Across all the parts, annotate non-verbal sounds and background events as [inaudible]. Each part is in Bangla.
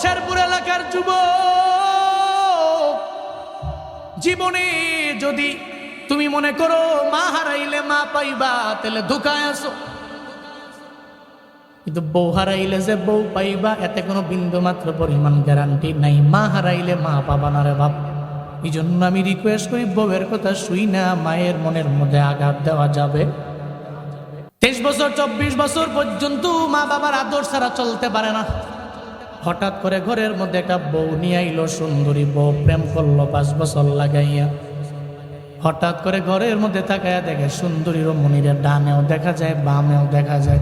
শেরপুর এলাকার যুব জীবনে যদি তুমি মনে করো মা হারাইলে মা পাইবা, তাহলে ধোকায় আসো কিন্তু বউ হারাইলে যে বউ পাইবা, এতে কোনো বিন্দু মাত্র পরিমাণ গ্যারান্টি নাই। মা হারাইলে মা পাবা না রে বাপ। এই জন্য আমি রিকোয়েস্ট করি, বউয়ের কথা শুই না, মায়ের মনের মধ্যে আঘাত দেওয়া যাবে। তেইশ বছর, চব্বিশ বছর পর্যন্ত মা বাবার আদর ছাড়া চলতে পারে না। হঠাৎ করে ঘরের মধ্যে একটা বউ নিয়ে আইলো, সুন্দরী বউ, প্রেম করল, পাঁচ বছর লাগাইয়া। হঠাৎ করে ঘরের মধ্যে তাকায়া দেখে সুন্দরী রমণীর ডানেও দেখা যায়, বামেও দেখা যায়,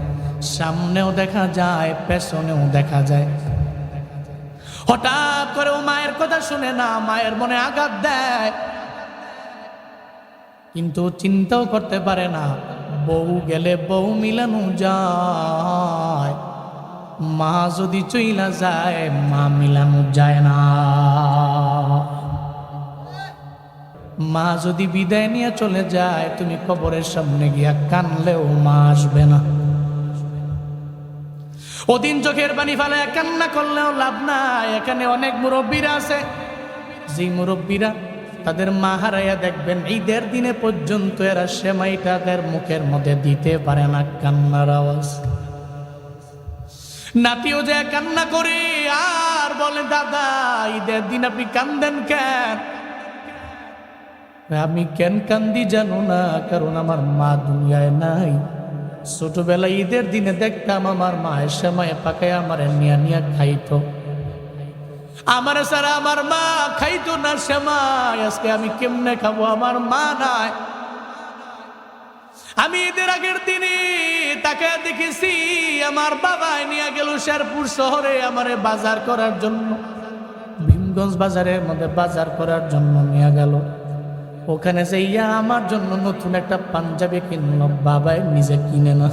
সামনেও দেখা যায়, পেছনেও দেখা যায়। হঠাৎ করে ও মায়ের কথা শুনে না, মায়ের মনে আঘাত দেয়। কিন্তু চিন্তাও করতে পারে না, বউ গেলে বউ মিলানো যায়। মা যদি চইলা যায়, মা মিলানো যায় না। মা যদি বিদায় নিয়ে চলে যায়, তুমি কবরের সামনে গিয়া কানলেও মা আসবে না। ওদিন চোখের পানি ফেলে কান্না করলেও লাভ নাই। এখানে অনেক মুরব্বীরা আছে। যে মুরব্বীরা তাদের মা হারাইয়া দেখবেন, ঈদের দিনে পর্যন্ত এরা সেমাইটা তাদের মুখের মধ্যে দিতে পারে না, কান্নার আওয়াজ। নাতিও যে কান্না করে, আর বলে, দাদা, ঈদের দিন আপনি কান্দেন কেন? আমি কেন কান্দি জানো না, কারণ আমার মা দুনিয়ায় নাই। ছোটবেলায় ঈদের দিনে দেখতাম আমার মায়ের সময় পাকায় আমার নিয়া নিয়া খাইতো। আমার সারা আমার মা খাইতো না সেমাই আজকে আমি কেমনে খাব? আমার মা নাই। আমি ঈদের আগের দিনে তাকে দেখেছি। আমার বাবা নিয়ে গেল শেরপুর শহরে আমারে বাজার করার জন্য। ভীমগঞ্জ বাজারের মধ্যে বাজার করার জন্য নিয়ে গেল। ওখানে যে ইয়া আমার জন্য নতুন একটা পাঞ্জাবি কিনলো। বাবাই নিজে কিনে না।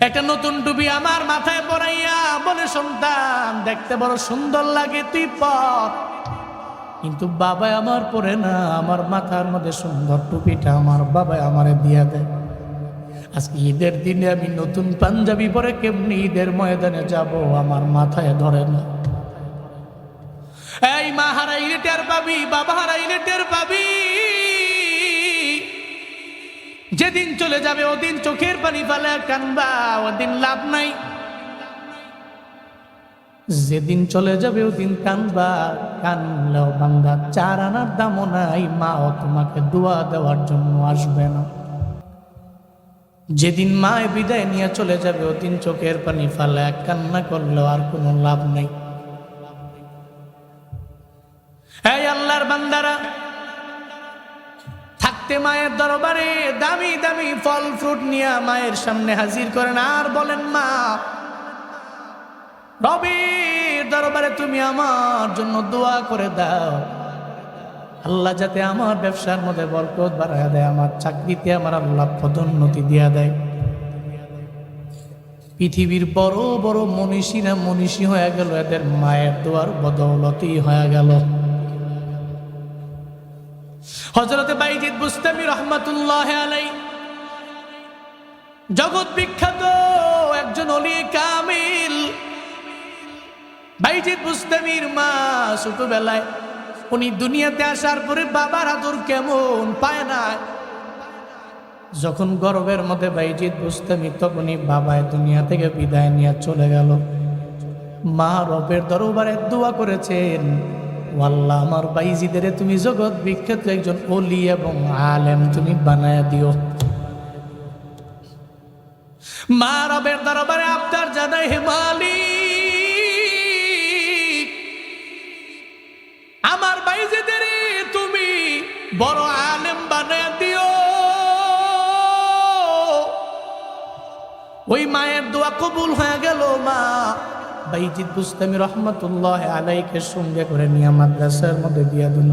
একটা নতুন টুপি আমার মাথায় পরাইয়া বলে, সন্তান, দেখতে বড় সুন্দর লাগে, তুই পর। কিন্তু বাবা আমার পরে না, আমার মাথার মধ্যে সুন্দর টুপিটা আমার বাবা আমারে দিয়া দেয়। আজকে ঈদের দিনে আমি নতুন পাঞ্জাবি পরে কেমনি ঈদের ময়দানে যাব আমার মাথায় ধরে না। এই মা হারাইলে টের পাবি, বাবা হারাইলে টের পাবি। যেদিন চলে যাবে ওদিন চোখের পানি ফেলে কানবা, ওদিন লাভ নাই। যেদিন চলে যাবে ওদিন কানবা। কানলেও বান্দা চার আনার দামও নাই, মাও তোমাকে দোয়া দেওয়ার জন্য আসবে না। যেদিন মায় বিদায় নিয়ে চলে যাবে ওদিন চোখের পানি ফেলে কান্না করলেও আর কোনো লাভ নেই। এই আল্লাহর বান্দারা, থাকতে মায়ের দরবারে দামি দামি ফল, ফ্রুট নিয়ে মায়ের সামনে হাজির করেন। আর বলেন, মা রবির দরবারে তুমি আমার জন্য দোয়া করে দাও। আল্লাহ যাতে আমার ব্যবসার মধ্যে বরকত বাড়ায় দেয়, আমার চাকরিতে আমার আল্লাহ পদোন্নতি দিয়া দেয়। পৃথিবীর বড় বড় মনীষীরা মনীষী হয়ে গেল, এদের মায়ের দোয়ার বদৌলতি হয়ে গেল। হজরতে বাইজিদ বুস্তামি রহমতুল্লাহ আলাই জগৎ বিখ্যাত একজন অলি কামিল। বাইজিদ বুস্তামির মা ছোটবেলায়, উনি দুনিয়াতে আসার পরে বাবার আদর কেমন পায় না যখন গর্বের মধ্যে বাইজিদ বুস্তামি তখনই বাবায় দুনিয়া থেকে বিদায় নিয়ে চলে গেল। মা রবের দরবারে দোয়া করেছেন ও আল্লাহ আমার বাইজিদের তুমি জগৎ বিখ্যাত একজন অলি এবং আলেম তুমি বানায় দিও। মা রবের দরবারে আবদার জানাই হে বাইজিদের তুমি বড় আলেম বানায় দিও। ওই মায়ের দোয়া কবুল হয়ে গেল মা। বাইজিদ বুস্তামি রহমতুল্লাহ আলাইকে সঙ্গে করে নিয়ে মাদ্রাসার মধ্যে দিয়া দিল।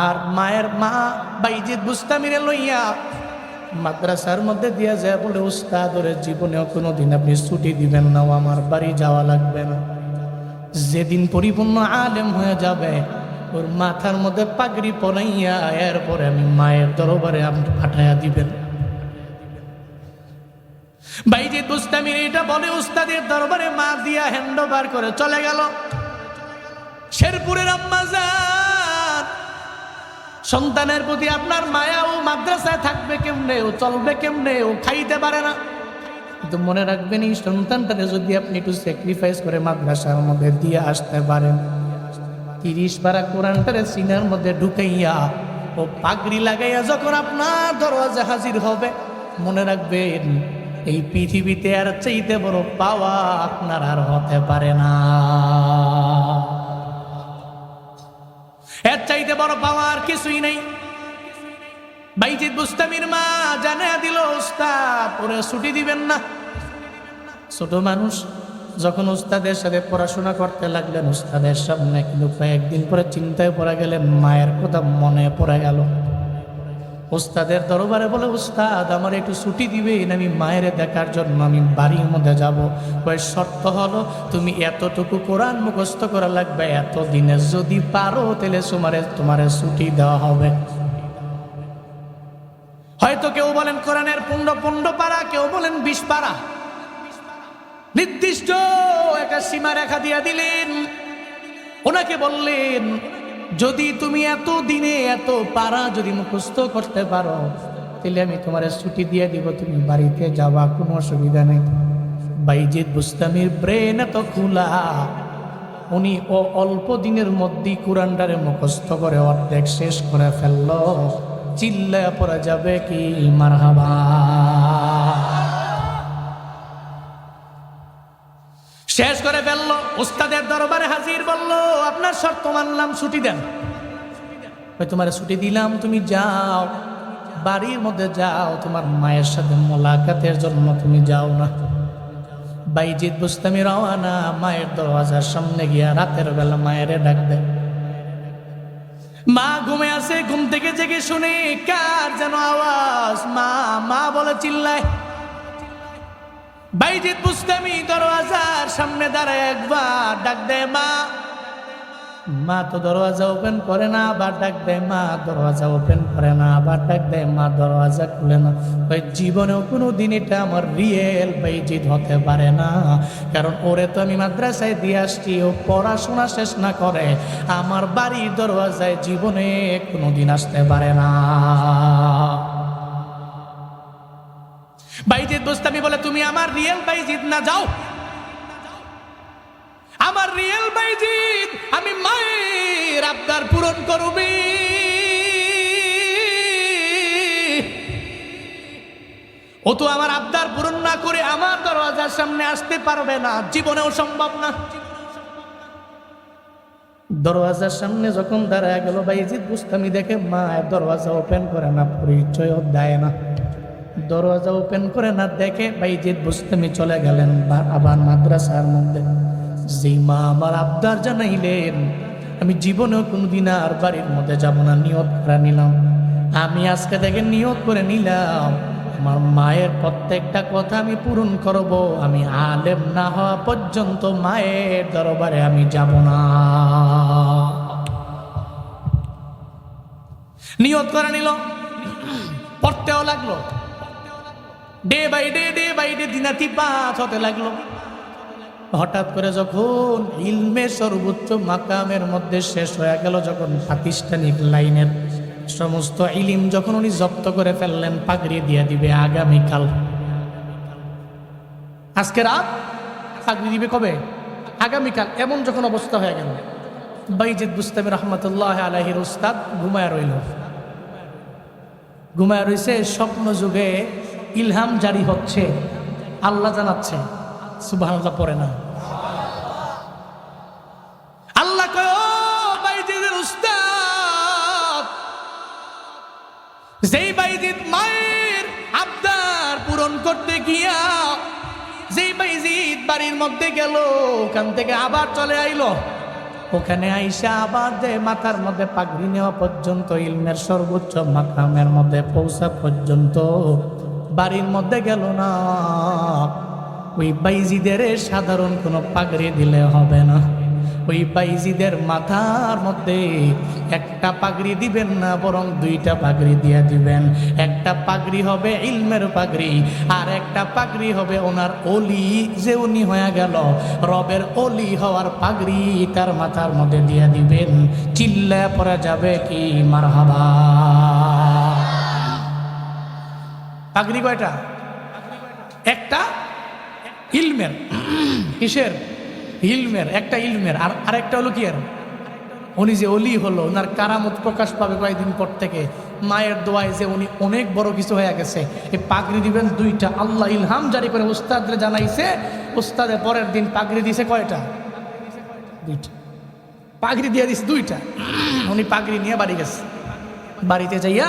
আর মায়ের মা বাইজিদ বুস্তামিরে লইয়া মাদ্রাসার মধ্যে দিয়া যায় বলে উস্তাদ জীবনেও কোনোদিন আপনি ছুটি দিবেন না আমার বাড়ি যাওয়া লাগবে না। যেদিন পরিপূর্ণ আলেম হয়ে যাবে, ওর মাথার মধ্যে পাগড়ি পরাইয়া এরপরে আমি মায়ের দরবারে আপনি পাঠাইয়া দিবেন। বাইজিদ বুস্তামির এটা বলে উস্তাদের দরবারে মা দিয়া হ্যান্ড ওভার করে চলে গেল। শেরপুরের আম্মাজান সন্তানের প্রতি আপনার মায়া ও মাদ্রাসায় থাকবে কেমনে, ও চলবে কেমনে, ও খাইতে পারে না। কিন্তু মনে রাখবেন, এই সন্তানটাকে যদি আপনি একটু স্যাক্রিফাইস করে মাদ্রাসার মধ্যে দিয়ে আসতে পারেন, তিরিশ পারা কোরআনটারে সিনার মধ্যে ঢুকাইয়া ও পাগড়ি লাগাইয়া যখন আপনার দরওয়াজা হাজির হবে, মনে রাখবেন, এই পৃথিবীতে আর চাইতে বড় পাওয়া আপনার আর হতে পারে না। এর চাইতে বড় পাওয়া আর কিছুই নেই। বাইজিৎ বুস্তামির মা জানা দিল উস্তাদ পরে ছুটি দিবেন না। ছোট মানুষ যখন উস্তাদের সাথে পড়াশোনা করতে লাগলেন উস্তাদের সামনে কিন্তু কয়েকদিন পরে চিন্তায় পড়ে গেলে মায়ের কথা মনে পড়ে গেল। উস্তাদের দরবারে বলে উস্তাদ আমার একটু ছুটি দিবেন, আমি মায়ের দেখার জন্য আমি বাড়ির মধ্যে যাব। ওই শর্ত হলো, তুমি এতটুকু কোরআন মুখস্থ করা লাগবে এত দিনে যদি পারো, তাহলে তোমারে তোমারে ছুটি দেওয়া হবে। হয়তো কেউ বলেন কোরআনের পনেরো পনেরো পারা, কেউ বলেন বিশ পারা। নির্দিষ্ট একটা সীমা রেখা দিয়ে দিলেন। ওনাকে বললেন, যদি তুমি এত দিনে এত পারা যদি মুখস্থ করতে পারো, তাহলে আমি তোমার ছুটি দিয়ে দিব, তুমি বাড়িতে যাওয়া কোনো অসুবিধা নেই। বাইজিৎ বুস্তামির ব্রেন এত খোলা, উনি ও অল্প দিনের মধ্যেই কোরআনটারে মুখস্থ করে অর্ধেক শেষ করে ফেলল। চিল্লায় পড়া যাবে কি? মারহাবা। শেষ করে ফেলল, উস্তাদের দরবারে হাজির বলল, আপনার শর্ত মানলাম, ছুটি দেন। তোমার ছুটি দিলাম, তুমি যাও। বাড়ির মধ্যে যাও, তোমার মায়ের সাথে মোলাকাতের জন্য তুমি যাও না। বাইজিৎ বুস্তামি রওয়ানা মায়ের দরওয়াজার সামনে গিয়া রাতের বেলা মায়ের ডাক দেয়। মা ঘুমে আছে ঘুম থেকে জেগে শুনে কার যেন আওয়াজ? মা মা বলে চিল্লায় বাইজিৎ পুস্তামি দরওয়াজার সামনে দাঁড়ায় একবার ডাক দেয় মা। মা তো দরওয়াজা ওপেন করে না, আবার ডাক দেয়, মা দরওয়াজা ওপেন করে না, আবার ডাক দেয়, মা দরওয়াজা খুলে না। ওই জীবনেও কোনো দিন এটা আমার রিয়েল বাইজিৎ হতে পারে না। কারণ ওরে তো আমি মাদ্রাসায় দিয়ে আসছি, ও পড়াশোনা শেষ না করে, আমার বাড়ির দরওয়াজায় জীবনে কোনো দিন আসতে পারে না। বাইজিৎ বুস্তামি বলে, তুমি আমার রিয়েল বাইজিৎ না, যাও। আমার রিয়েল বাইজিৎ আমি মায়ের আবদার পূরণ করবি। ও তো আমার আবদার পূরণ না করে আমার দরওয়াজার সামনে আসতে পারবে না, জীবনেও সম্ভব না। দরওয়াজার সামনে যখন দাঁড়ায় গেল বাইজিৎ বুস্তামি দেখে মা দরওয়াজা ওপেন করে না, পরিচয়ও দেয় না। দরওয়াজা ওপেন করে না দেখে বাইজিৎ বুস্তামি চলে গেলেন আবার মাদ্রাসার মধ্যে। যেই মা আমার আবদার জানাইলেন, আমি জীবনেও কোনোদিন আর বাড়ির মধ্যে যাব না নিয়ত করে নিলাম। আমি আজকে থেকে নিয়ত করে নিলাম। আমার মায়ের প্রত্যেকটা কথা আমি পূরণ করব। আমি আলেম না হওয়া পর্যন্ত মায়ের দরবারে আমি যাব না। নিয়ত করে নিল। পড়তেও লাগল। Day by day day by day দিনাতি পাঁচ হতে লাগল। হঠাৎ করে যখন ইলমের সর্বোচ্চ মাকামের মধ্যে শেষ হয়ে গেল, যখন প্রাতিষ্ঠানিক লাইনের সমস্ত ইলিম যখন উনি জব্দ করে ফেললেন, পাগড়ি দিয়ে দিবে আগামীকাল। আজকে রাত? পাগড়ি দিবে কবে? আগামীকাল, এমন যখন অবস্থা হয়ে গেল। বাইজিদ বুস্তামি রহমতুল্লাহ আলহির উস্তাদ ঘুমায় রইল। ঘুমায় রইছে স্বপ্ন যুগে ইলহাম জারি হচ্ছে, আল্লাহ জানাচ্ছে। সুবাহ পড়ে না। আল্লাহ যেই বাইজিদ মায়ের আবদার পূরণ করতে গিয়া, যেই বাইজিদ বাড়ির মধ্যে গেল, ওখান থেকে আবার চলে আইলো। ওখানে আইসা আবার যে মাথার মধ্যে পাগড়ি নেওয়া পর্যন্ত, ইলমের সর্বোচ্চ মাকামের মধ্যে পৌঁছা পর্যন্ত বাড়ির মধ্যে গেল না। ওই বাইজিদের সাধারণ কোনো পাগড়ি দিলে হবে না। ওই বাইজিদের মাথার মধ্যে একটা পাগড়ি দিবেন না, বরং দুইটা পাগড়ি দিয়ে দিবেন। একটা পাগড়ি হবে ইলমের পাগড়ি, আর একটা পাগড়ি হবে ওনার অলি যে উনি হয়ে গেল। রবের অলি হওয়ার পাগড়ি তার মাথার মধ্যে দিয়ে দিবেন। চিল্লা পরা যাবে কি মারহাবা। পাগড়ি কয়টা? একটা? ইলমের, কিসের? ইলমের, একটা ইলমের। আর আরেকটা হলো কি আর? উনি যে অলি হলো ওনার কারামত প্রকাশ পাবে কয়েকদিন পর থেকে। মায়ের দোয়ায় যে উনি অনেক বড় কিছু হয়ে গেছে। এই পাগড়ি দিবেন দুইটা। আল্লাহ ইলহাম জারি করে উস্তাদরে জানাইছে উস্তাদের পরের দিন পাগড়ি দিছে কয়টা? দুইটা। পাগড়ি দিয়ে দিছে দুইটা। উনি পাগড়ি নিয়ে বাড়ি গেছে। বাড়িতে যাইয়া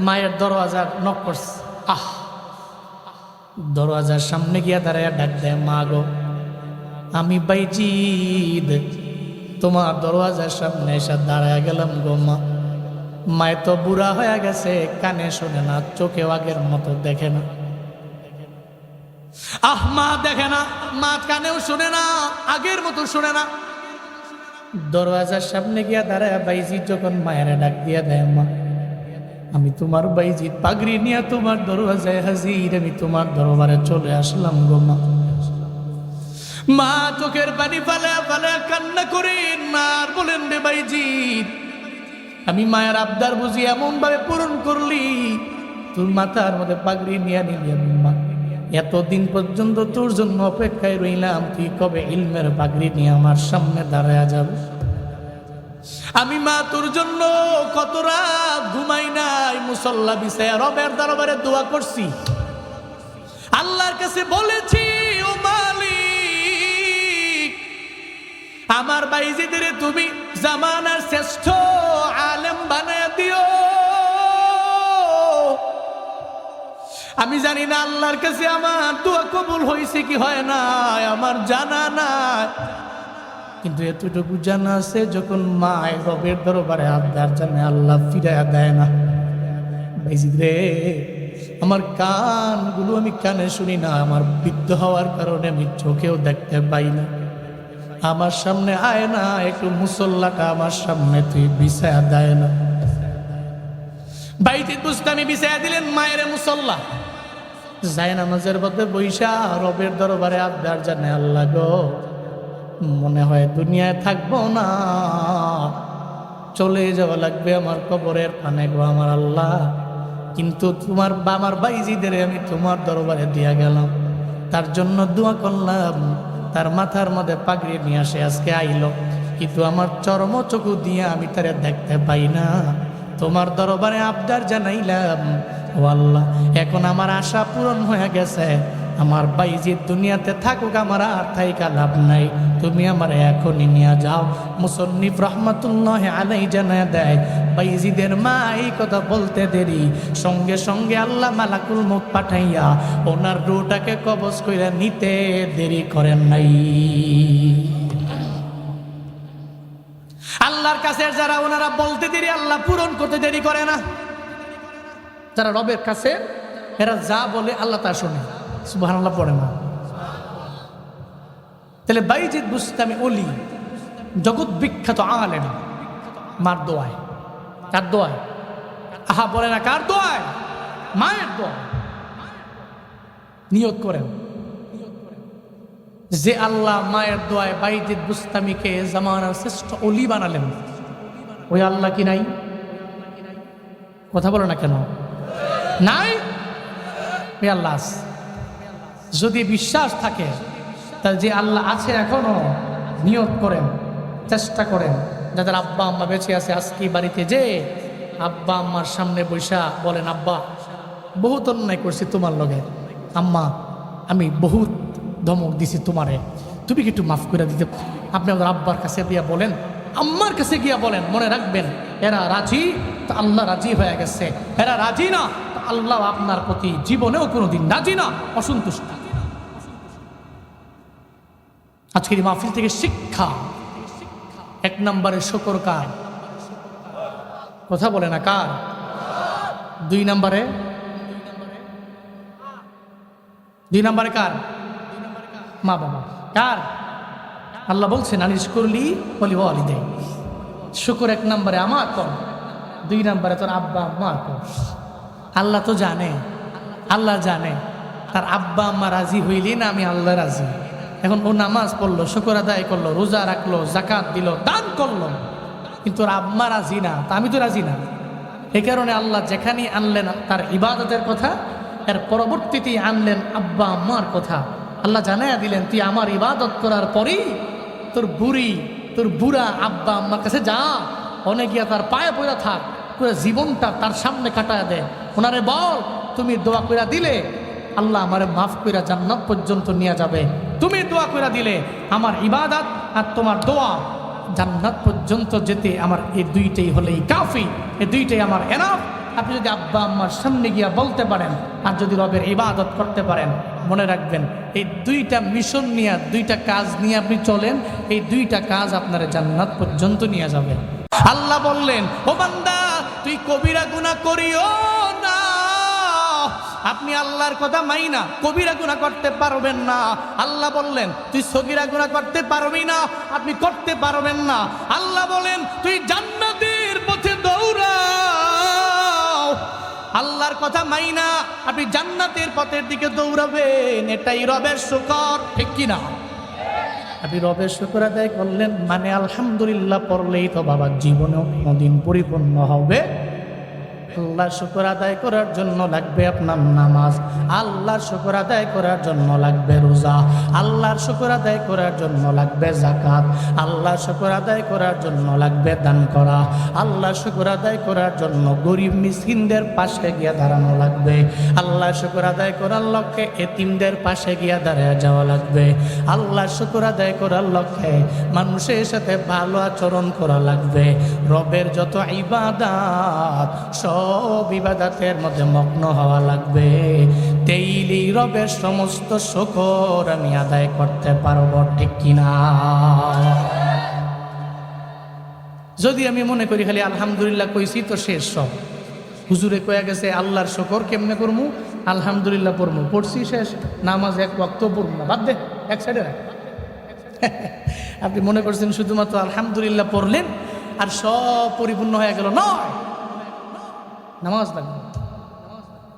মায়ের দরওয়াজার নক করছে। আহ! দরওয়াজার সামনে গিয়া দাঁড়ায় ডাক দেয়, মা গো, আমি বাইজিদ। তোমার দরওয়াজার সামনে এসে দাঁড়ায় গেলাম গো মা। মায় তো বুড়া হয়ে গেছে, কানে শোনে না, চোখেও আগের মতো দেখে না। আহ, মা দেখে না, মা কানেও শোনে না, আগের মতো শোনে না। দরওয়াজার সামনে গিয়া দাঁড়ায় বাইজি যখন মায়ের ডাক দিয়া দেয়, মা আমি তোমার বাইজিৎ পাগড়ি নিয়ে তোমার দরওয়াজায় হাজির, আমি তোমার দরবারে চলে আসলাম গো মা। মা, চোখের পানি ফালে ফালে কান্না করে না আর বলেন রে বাইজিৎ আমি মায়ের আবদার বুঝি এমন ভাবে পূরণ করলি, তোর মাথার মধ্যে পাগড়ি নিয়ে নিলি আমি মা। এতদিন পর্যন্ত তোর জন্য অপেক্ষায় রইলাম, তুই কবে ইলমের পাগড়ি নিয়ে আমার সামনে দাঁড়ায় যাবে? আমি মা তোর জন্য কত রাত ঘুমাই নাই, মুসল্লা বিষয়ে রবের দরবারে দোয়া করছি। আল্লাহর কাছে বলেছি, ও মালিক, আমার বাইজিদের তুমি জামানার শ্রেষ্ঠ আলেম বানায় দিও। আমি জানি না আল্লাহর কাছে আমার দোয়া কবুল হয়েছে কি হয় না আমার জানা নাই। কিন্তু এতটুকু জানা আছে, যখন মা রবের দরবারে আবদার জানে আল্লাহ ফিরাইয়া দেয় না। রে, আমার কানগুলো আমি কানে শুনি না, আমার বৃদ্ধ হওয়ার কারণে আমি চোখেও দেখতে পাই না। আমার সামনে আয় না, একটু মুসল্লাটা আমার সামনে তুই বিছায়া দেয় না। বাইতে বুঝতামি বিছায়া দিলেন মায়ের মুসল্লা। যায় নামাজের মধ্যে বৈশা রবের দরবারে আবদার জানে আল্লাহ গো মনে হয় দুনিয়ায় থাকব না। চলে যাওয়া লাগবে আমার কবরের পানে গো আমার আল্লাহ। কিন্তু তোমার আমার বাইজিদের আমি তোমার দরবারে দিয়া গেলাম। তার জন্য দোয়া করলাম। তার মাথার মধ্যে পাগড়ি নিয়ে আসে, আজকে আইলো। কিন্তু আমার চরম চকু দিয়ে আমি তারে দেখতে পাই না। তোমার দরবারে আবদার জানাইলাম, ও আল্লাহ, এখন আমার আশা পূরণ হয়ে গেছে। আমার বাইজি দুনিয়াতে থাকুক, আমার আর থাইকা লাভ নাই। তুমি আমার এখনই নিয়ে যাও। মুসন্নিফ রহমতুল্লাহ আলাই জানা দেয়, বাইজিদের মা এই কথা বলতে দেরি। সঙ্গে সঙ্গে আল্লাহ মালাকুল মুখ পাঠাইয়া ওনার রুটাকে কবজ কইরা নিতে দেরি করেন নাই। আল্লাহর কাছে যারা ওনারা বলতে দেরি, আল্লাহ পূরণ করতে দেরি করে না। যারা রবের কাছে, এরা যা বলে আল্লাহ তা শোনে। সুবাহ পড়ে না তাহলে বাইজিদ বুস্তামি অলি জগৎ বিখ্যাত আলেম, মার দোয়ায়। কার দোয়ায়? আহা, বলে না, কার দোয়ায়? মায়ের দোয়ায়। নিয়োগ করেন। যে আল্লাহ মায়ের দোয়ায় বাইজিদ বুস্তামিকে জামানার শ্রেষ্ঠ অলি বানালেন, ওই আল্লাহ কি নাই? কথা বলো না কেন? নাই? আল্লাহ। যদি বিশ্বাস থাকে, তাহলে যে আল্লাহ আছে এখনও, নিয়োগ করেন, চেষ্টা করেন। যাদের আব্বা, আম্মা বেঁচে আছে, আজকে বাড়িতে যে আব্বা, আম্মার সামনে বৈশা বলেন, আব্বা, বহুত অন্যায় করছি তোমার লগে। আম্মা, আমি বহুত ধমক দিছি তোমারে। তুমি কি একটু মাফ করে দিতে? আপনি আমাদের আব্বার কাছে গিয়া বলেন, আম্মার কাছে গিয়া বলেন, মনে রাখবেন, এরা রাজি, তো আল্লাহ রাজি হয়ে গেছে। এরা রাজি না আল্লাহ আপনার প্রতি জীবনেও কোনোদিন রাজি না, অসন্তুষ্ট। আজকের মাহফিল থেকে শিক্ষা, এক নম্বরে শকর কার? কথা বলে না, কার? দুই নম্বরে? দুই নম্বরে কার? মা বাবা। কার? আল্লাহ বলছেন আনিস করলি বলি বলি দে শুকুর এক নম্বরে আমার কর দুই নম্বরে তোর আব্বা আম্মা কর আল্লাহ তো জানে, আল্লাহ জানে, তার আব্বা আম্মা রাজি হইলি না আমি আল্লাহ রাজি? এখন ও নামাজ পড়ল, শুকর আদায় করল, রোজা রাখল জাকাত দিল, দান করল। কিন্তু ওর আম্মা রাজি না, তা আমি তো রাজি না। এই কারণে আল্লাহ যেখানেই আনলেন তার ইবাদতের কথা, এর পরবর্তীতে আনলেন আব্বা আম্মার কথা। আল্লাহ জানাইয়া দিলেন, তুই আমার ইবাদত করার পরেই তোর বুড়ি, তোর বুড়া আব্বা আম্মার কাছে যা। অনেক গিয়া তার পায়ে পড়া থাক, পুরো জীবনটা তার সামনে কাটায় দেয় ওনারে বল, তুমি দোয়া কইরা দিলে, আল্লাহ আমারে মাফ কইরা জান্নাত পর্যন্ত নিয়ে যাবে। তুমি দোয়া কইরা দিলে আমার ইবাদত আর তোমার দোয়া জান্নাত পর্যন্ত যেতে আমার এই দুইটাই হলেই কাফি এই দুইটাই আমার এনাফ আপনি যদি আব্বা আম্মার সামনে গিয়া বলতে পারেন আর যদি রবের ইবাদত করতে পারেন, মনে রাখবেন এই দুইটা মিশন নিয়ে, দুইটা কাজ নিয়ে আপনি চলেন, এই দুইটা কাজ আপনার জান্নাত পর্যন্ত নিয়ে যাবে। আল্লাহ বললেন, ও বান্দা, তুই কবিরা গুনাহ করিও না। আপনি আল্লাহর কথা মাই না, কবিরা গুণা করতে পারবেন না। আল্লাহ বললেন, তুই সগিরা গুণা করতে পারবি না, আপনি করতে পারবেন না। আল্লাহ বলেন, তুই জান্নাতের পথে দৌড়াও। আল্লাহর কথা মাই না, আপনি জান্নাতের পথের দিকে দৌড়াবেন। এটাই রবের শুকর, ঠিক কিনা আপনি রবের শুকর আদায় করলেন মানে আলহামদুলিল্লাহ পড়লেই তো বাবার জীবনেও কোনোদিন পরিপূর্ণ হবে। আল্লাহ শুকর আদায় করার জন্য লাগবে আপনার নামাজ। আল্লাহর শুকর আদায় করার জন্য লাগবে রোজা। আল্লাহর শুকর আদায় করার জন্য লাগবে জাকাত আল্লাহর শুকর আদায় করার জন্য লাগবে দান করা। আল্লাহর শুকর আদায় করার জন্য গরিব মিসকিনদের পাশে গিয়ে দাঁড়ানো লাগবে। আল্লাহ শুকর আদায় করার লক্ষ্যে এতিমদের পাশে গিয়ে দাঁড়িয়ে যাওয়া লাগবে। আল্লাহ শুকর আদায় করার লক্ষ্যে মানুষের সাথে ভালো আচরণ করা লাগবে। রবের যত ইবাদাত, সব ইবাদাতের মধ্যে মগ্ন হওয়া লাগবে। তেইলি রবের সমস্ত শকর আমি আদায় করতে পারব, ঠিক কিনা? যদি আমি মনে করি খালি আলহামদুলিল্লাহ কইছি, তো শেষ সব। হুজুরে কয়া গেছে, আল্লাহর শকর কেমনে করমু? আলহামদুলিল্লাহ পড়মু। পড়ছি শেষ। নামাজ এক ওয়াক্ত পড়ব না। বাদ দে, এক সাইডে রাখ। আপনি মনে করছেন শুধুমাত্র আলহামদুলিল্লাহ পড়লেন, আর সব পরিপূর্ণ হয়ে গেল। নয়! নামাজ লাগবে।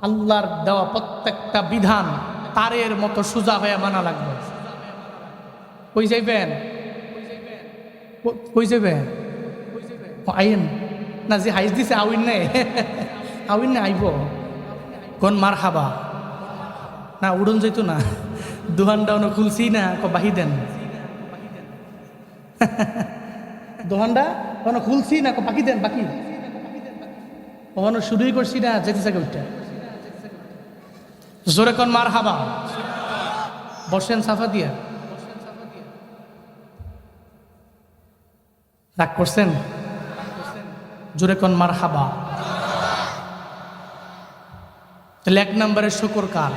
আল্লাহর দেওয়া প্রত্যেকটা বিধান তারের মতো সোজা হয়ে মানা লাগবে। কই যাইবেন? কই যাইবেন? আইন। না, যে হাইজ দিছে, আউইন নেই। আউইন না আইব। কোন মার খাবা না, উড়ন যাইতো না। দোহান ডাউনো খুলছি না, ক বাহি দেন। দোহানটা কোনো খুলছি না বাকি দেন, বাকি। কখনো শুরুই করছি না, যেতে থাকে ওইটা জোরে কোন মার হাবা বসেন সাফা দিয়া। রাগ করছেন? জোরে কোন মার হাবা তাহলে এক নম্বরের শুকুর কার?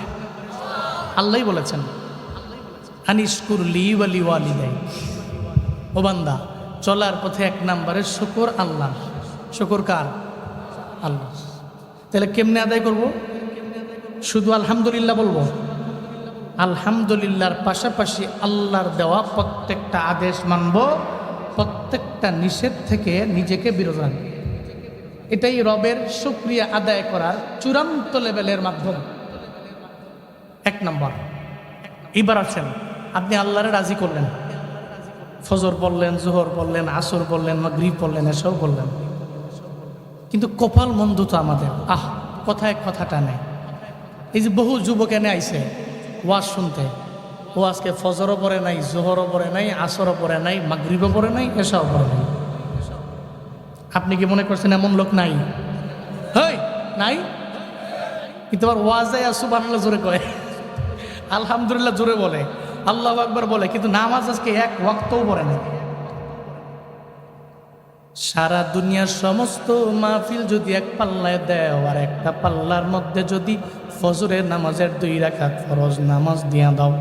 আল্লাহ বলেছেন। আনিসকুর লি ওয়ালি ওয়ালি দেয় ও বান্দা, চলার পথে এক নম্বরের শুকুর আল্লাহ শুকুর কার? আল্লাহ। তাহলে কেমনে আদায় করব? শুধু আলহামদুলিল্লাহ বলব? আলহামদুলিল্লাহর পাশাপাশি আল্লাহর দেওয়া প্রত্যেকটা আদেশ মানব, প্রত্যেকটা নিষেধ থেকে নিজেকে বিরত রাখব। এটাই রবের শুক্রিয়া আদায় করার চূড়ান্ত লেভেলের মাধ্যম। এক নম্বর, এবার আছেন আপনি আল্লাহরে রাজি করলেন। ফজর বললেন জোহর বললেন আসর বললেন মাগরিব বললেন এসব বললেন কিন্তু কপাল মন্দ তো আমাদের। আহ কথায় কথাটা নেই। এই যে বহু যুবক এনে আইছে, ওয়াজ শুনতে। ও আজকে ফজরও পরে নাই, জোহরও পরে নাই, আসরও পরে নাই, মাগরিবও পরে নাই এসবও পরে নাই। আপনি কি মনে করছেন এমন লোক নাই? হই, নাই? কিন্তু আবার ওয়াজে সুবাহ জোরে কয়। আলহামদুলিল্লাহ জোরে বলে। আল্লাহ আকবার বলে, কিন্তু নামাজ আজকে এক ওয়াক্তও পড়ে না সারা দুনিয়ার সমস্ত মাহফিল যদি এক পাল্লায় দেয়, আর একটা পাল্লার মধ্যে যদি ফজরের নামাজের দুই রাখাত ফরজ নামাজ দিয়া দাও।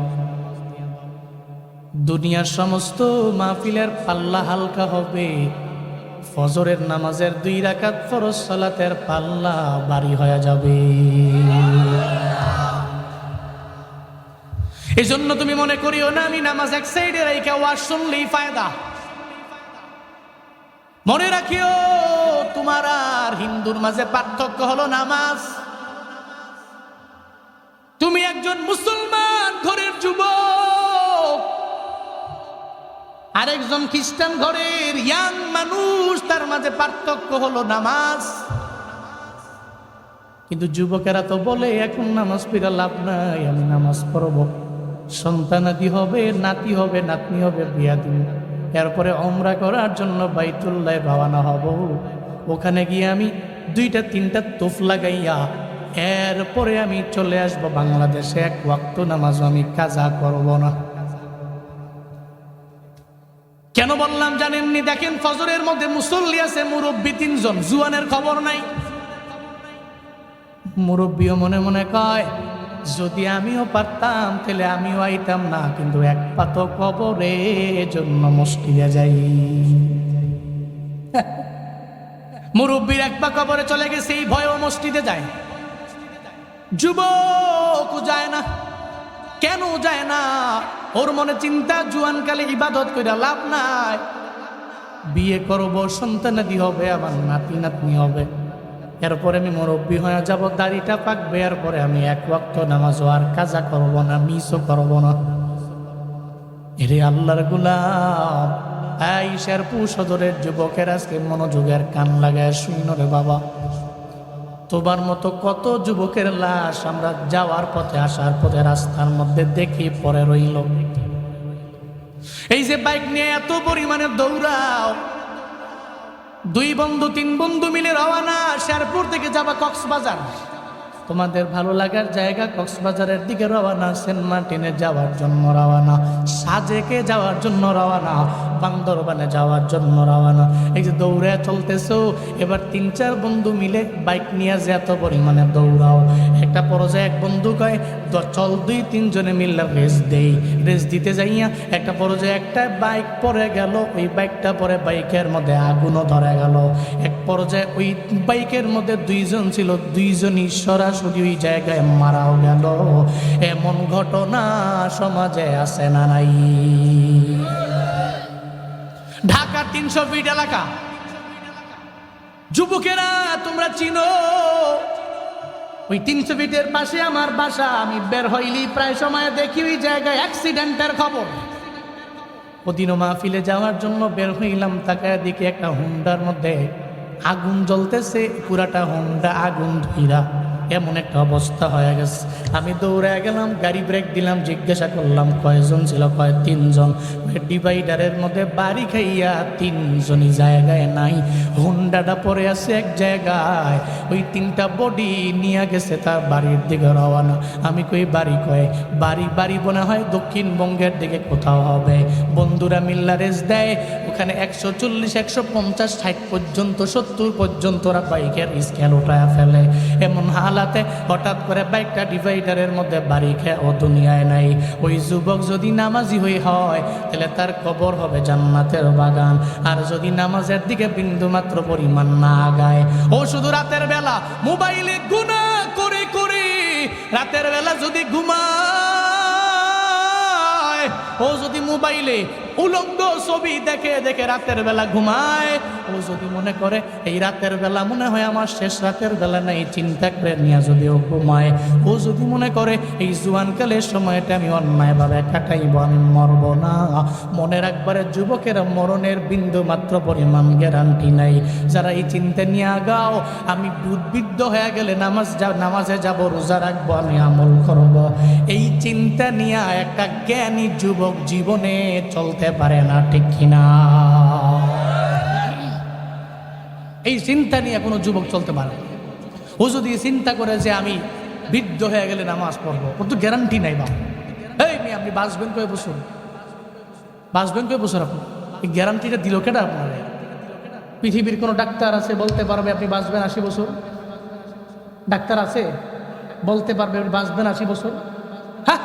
দুনিয়ার সমস্ত মাহফিলের পাল্লা হালকা হবে। ফজরের নামাজের দুই রাকাত ফরজ, সালাতের পাল্লা বাড়ি হয়ে যাবে। এই জন্য তুমি মনে করিও না, আমি নামাজ এক সাইডে রেখে ওয়াজ শুনলেই ফায়দা। মনে রাখিও, তোমার আর হিন্দুর মাঝে পার্থক্য হলো নামাজ। তুমি একজন মুসলমান ঘরের যুবক। আরেকজন খ্রিস্টান ঘরের ইয়াং মানুষ, তার মাঝে পার্থক্য হলো নামাজ। কিন্তু যুবকেরা তো বলে, এখন নামাজ পড়া লাভ নাই, আমি নামাজ পড়ব। সন্তানাদি হবে, নাতি হবে, নাতনি হবে বিয়া দিন এরপরে অমরা করার জন্য বাইতুল্লায় ভাবানা হব। ওখানে গিয়ে আমি দুইটা, তিনটা তোফ লাগাইয়া এরপরে আমি চলে আসব বাংলাদেশে। এক ওয়াক্ত নামাজ আমি কাজা করব না। কেন বললাম জানেননি? দেখেন ফজরের মধ্যে মুসল্লি আছে, মুরব্বী তিনজন। জুয়ানের খবর নাই। মুরব্বীও মনে মনে কয় যদি আমিও পারতাম, তাহলে আমিও আইতাম না। কিন্তু এক পাত কবরে জন্য মুশকিলে যাই। [laughs] মুরব্বীর এক পা কবরে চলে গেছে, এই ভয়ও মসজিদে যায়। যুবক যায় না। কেন যায় না? ওর মনে চিন্তা জুয়ানকালে ইবাদত করে লাভ নাই। বিয়ে করব সন্তানাদি হবে, আমার নাতি নাতনি হবে। এরপরে আমি মুরব্বী হয়ে যাব, দাড়িটা পাকবে, এরপরে আমি এক ওয়াক্ত নামাজ আর কাজা করব না, মিসও করব না। এরে আল্লাহর গুলাম, এই শেরপুর সদরের যুবকের আজকে মনোযোগের কান লাগায় শূন্য রে বাবা। তোমার মতো কত যুবকের লাশ আমরা যাওয়ার পথে, আসার পথে, রাস্তার মধ্যে দেখি পরে রইল। এই যে বাইক নিয়ে এত পরিমাণে দৌড়াও দুই বন্ধু তিন বন্ধু মিলে রওয়ানা শেরপুর থেকে যাবা কক্সবাজার। তোমাদের ভালো লাগার জায়গা কক্সবাজারের দিকে রওয়ানা সেন্ট মার্টিনে যাওয়ার জন্য রওয়ানা সাজেকে যাওয়ার জন্য রওয়ানা বান্দরবানে যাওয়ার জন্য রওয়ানা এই যে দৌড়ে চলতেছো, এবার তিন চার বন্ধু মিলে বাইক নিয়ে যে এত পরিমাণে দৌড়াও। একটা পর্যায়ে এক বন্ধু কয়, "দ- চল দুই তিনজনে মিললে রেস দেই। রেস দিতে যাইয়া একটা পর্যায়ে একটা বাইক পরে গেল, ওই বাইকটা পরে বাইকের মধ্যে আগুনও ধরে গেল। পর্যায়ে ওই বাইকের মধ্যে দুইজন ছিল, দুইজনই সরাসরি ওই জায়গায় মারাও গেল। এমন ঘটনা সমাজে আছে না নাই? ঢাকার তিনশো ফিট এলাকা। যুবকেরা, তোমরা চিনো? ওই তিনশো ফিটের পাশে আমার বাসা। আমি বের হইলি প্রায় সময় দেখি ওই জায়গায় অ্যাক্সিডেন্টের খবর। ওদিনও মাহফিলে যাওয়ার জন্য বের হইলাম, তাকায় দিকে একটা হুন্ডার মধ্যে আগুন জ্বলতেছে পুরাটা হুন্ডা আগুন ধইরা। এমন একটা অবস্থা হয়ে গেছে। আমি দৌড়ে গেলাম, গাড়ি ব্রেক দিলাম, জিজ্ঞাসা করলাম, কয়জন ছিল? কয়, তিনজন। ডিভাইডারের মধ্যে বাড়ি খাইয়া তিনজনই জায়গায় নাই। হুন্ডাটা পরে আছে এক জায়গায়। ওই তিনটা বডি নিয়ে গেছে, তার বাড়ির দিকে রওয়ানা আমি কই, বাড়ি কয়? বাড়ি বাড়ি মনে হয় দক্ষিণবঙ্গের দিকে কোথাও হবে। বন্ধুরা মিল্লা রেস দেয়, ওখানে একশো চল্লিশ, একশো পঞ্চাশ, ষাট পর্যন্ত, সত্তর পর্যন্ত ওরা বাইকের স্কেল উঠায় ফেলে। এমন হালাতে হঠাৎ করে বাইকটা ডিভাইডারের মধ্যে বাড়ি খেয়ে ও দুনিয়ায় নাই। ওই যুবক যদি নামাজি হই হয়, তাহলে তার কবর হবে জান্নাতের বাগান। আর যদি নামাজের দিকে বিন্দু মাত্র পরিমাণ না আগায়, ও শুধু রাতের বেলা মোবাইলে গুণা করে করে রাতের বেলা যদি ঘুমায়, ও যদি মোবাইলে উলঙ্গ ছবি দেখে দেখে রাতের বেলা ঘুমায়। ও যদি মনে করে, এই রাতের বেলা মনে হয় আমার শেষ রাতের বেলা নাই, চিন্তা করে নিয়ে যদি ও ঘুমায়। ও যদি মনে করে, এই জুয়ানকালের সময়টা আমি অন্যায়ভাবে কাটাইব, আমি মরব না। মনে রাখবারে যুবকের মরণের বিন্দু মাত্র পরিমাণ গ্যারান্টি নাই। যারা এই চিন্তা নিয়ে আগাও, আমি উদ্বিদ্ধ হয়ে গেলে নামাজ যা, নামাজে যাব, রোজা রাখব, আমি আমল করব। এই চিন্তা নিয়ে একটা জ্ঞানী যুবক জীবনে চলতে পারে না, ঠিক কিনা? এই চিন্তা নিয়ে কোনো যুবক চলতে পারে ও যদি চিন্তা করে যে আমি বৃদ্ধ হয়ে গেলে নামাজ পড়ব, ওর তো গ্যারান্টি নাই বাবা। এই মেয়ে, আপনি বাঁচবেন কয় বছর বাঁচবেন কয় বছর আপনি। এই গ্যারান্টিটা দিল কেটা আপনার? পৃথিবীর কোনো ডাক্তার আছে, বলতে পারবে আপনি বাঁচবেন আশি বছর ডাক্তার আছে, বলতে পারবে আপনি বাঁচবেন আশি বছর হ্যাঁ?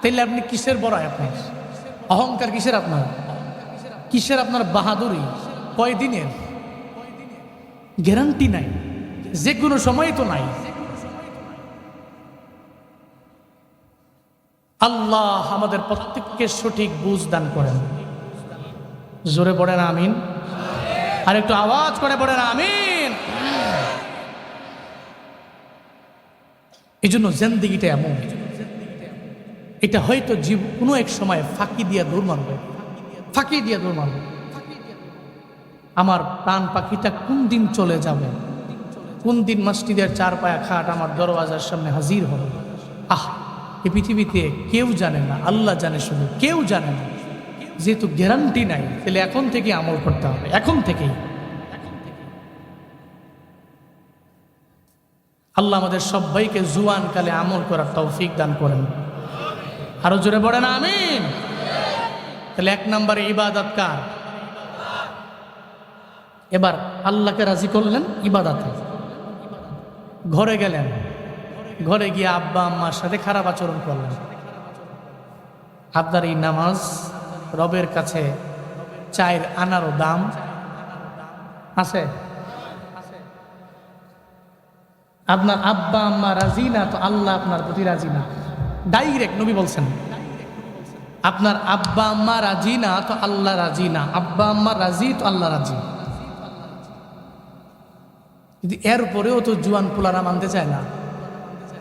তাইলে আপনি কিসের বড়াই আপনার? অহংকার কিসের আপনার? কিসের আপনার বাহাদুরি? কয়দিনের? গ্যারান্টি নাই। যে কোনো সময় তো নাই। আল্লাহ আমাদের প্রত্যেককে সঠিক বুঝ দান করেন। জোরে পড়েন আমিন। আর একটু আওয়াজ করে পড়েন আমিন। এই জন্য জেন্দিগিটা এমন। এটা হয়তো জীব কোনো এক সময় ফাঁকি দিয়া দৌড় মারবে। ফাঁকি দিয়া দৌড় মারবে। আমার প্রাণ পাখিটা কোন দিন চলে যাবে? কোন দিন মাস্টিদের চার পায়া খাট আমার দরওয়াজার সামনে হাজির হবে? আহ এই পৃথিবীতে কেউ জানে না, আল্লাহ জানে শুধু, কেউ জানে না। যেহেতু গ্যারান্টি নাই, তাহলে এখন থেকে আমল করতে হবে, এখন থেকেই। আল্লাহ আমাদের সবাইকে জুয়ান কালে আমল করার তৌফিক দান করেন। আরও জোরে পড়ে না আমি তাহলে এক নম্বরে ইবাদত কার? এবার আল্লাহকে রাজি করলেন ইবাদাতে। ঘরে গেলেন। ঘরে গিয়ে আব্বা আম্মার সাথে খারাপ আচরণ করলেন। আপনার এই নামাজ রবের কাছে চায়ের আনারও দাম আছে? আপনার আব্বা আম্মা রাজি না, তো আল্লাহ আপনার প্রতি রাজি না। ডাইরেক্ট নবী বলছেন। আপনার আব্বা আম্মা রাজি না, তো আল্লাহ রাজি না। আব্বা আম্মা রাজি, তো আল্লাহ রাজি। কিন্তু এরপরেও তো জুয়ান পোলারা মানতে চায় না।